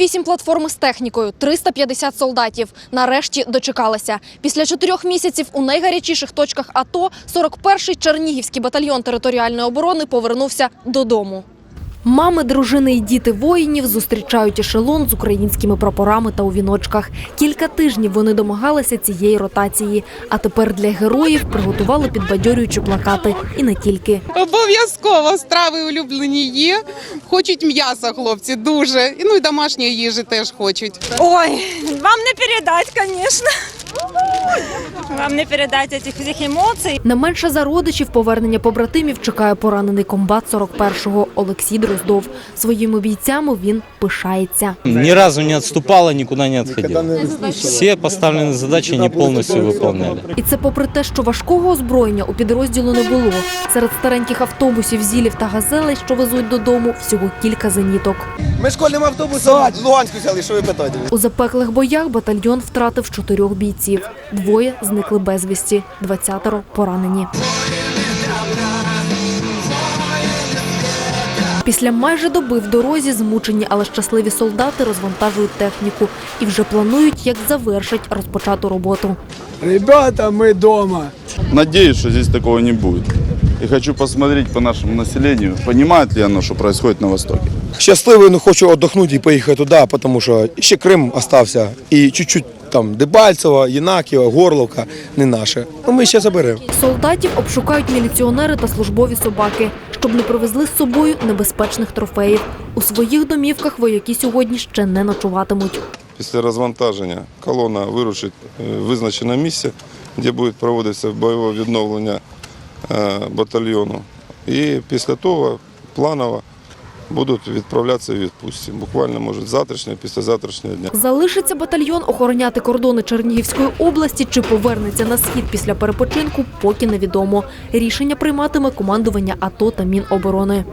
48 платформи з технікою, 350 солдатів. Нарешті дочекалися. Після чотирьох місяців у найгарячіших точках АТО 41-й Чернігівський батальйон територіальної оборони повернувся додому. Мами, дружини і діти воїнів зустрічають ешелон з українськими прапорами та у віночках. Кілька тижнів вони домагалися цієї ротації. А тепер для героїв приготували підбадьорюючі плакати. І не тільки. Обов'язково страви улюблені є. Хочуть м'яса, хлопці, дуже. І, Ну і домашньої їжі теж хочуть. Ой, вам не передать, конечно. Вам не передать этих всіх емоцій. Не менше за родичів повернення побратимів чекає поранений комбат 41-го Олексій Дроздов. Своїми бійцями він пишається. Ни разу не отступала, никуда не отходила. Все поставленные задачи не полностью выполняли. І це попри те, що важкого озброєння у підрозділу не було. Серед стареньких автобусів, зілів та газелей, що везуть додому, всього кілька зеніток. Ми школьним автобусом в Луганську взяли, що ви питаєте? У запеклих боях батальйон втратив чотирьох бійців. Двоє зникли безвісті, двадцятеро поранені. Після майже доби в дорозі змучені, але щасливі солдати розвантажують техніку і вже планують, як завершать розпочату роботу. Ребята, мы дома. Надеюсь, что здесь такого не будет. И хочу посмотреть по нашему населению, понимает ли оно, что происходит на Востоке. Щасливий, ну хочу віддохнути і поїхати туди, тому що ще Крим остався. І чуть-чуть там Дебальцево, Єнаківо, Горловка не наше. Ну ми ще заберемо. Солдатів обшукають міліціонери та службові собаки, щоб не привезли з собою небезпечних трофеїв. У своїх домівках вояки сьогодні ще не ночуватимуть. Після розвантаження колона вирушить е, в визначене місце, де буде проводитися бойове відновлення е, батальйону. І після того планово будуть відправлятися в відпустці. Буквально, може, завтрашнього, післязавтрашнього дня. Залишиться батальйон охороняти кордони Чернігівської області чи повернеться на схід після перепочинку, поки невідомо. Рішення прийматиме командування АТО та Міноборони.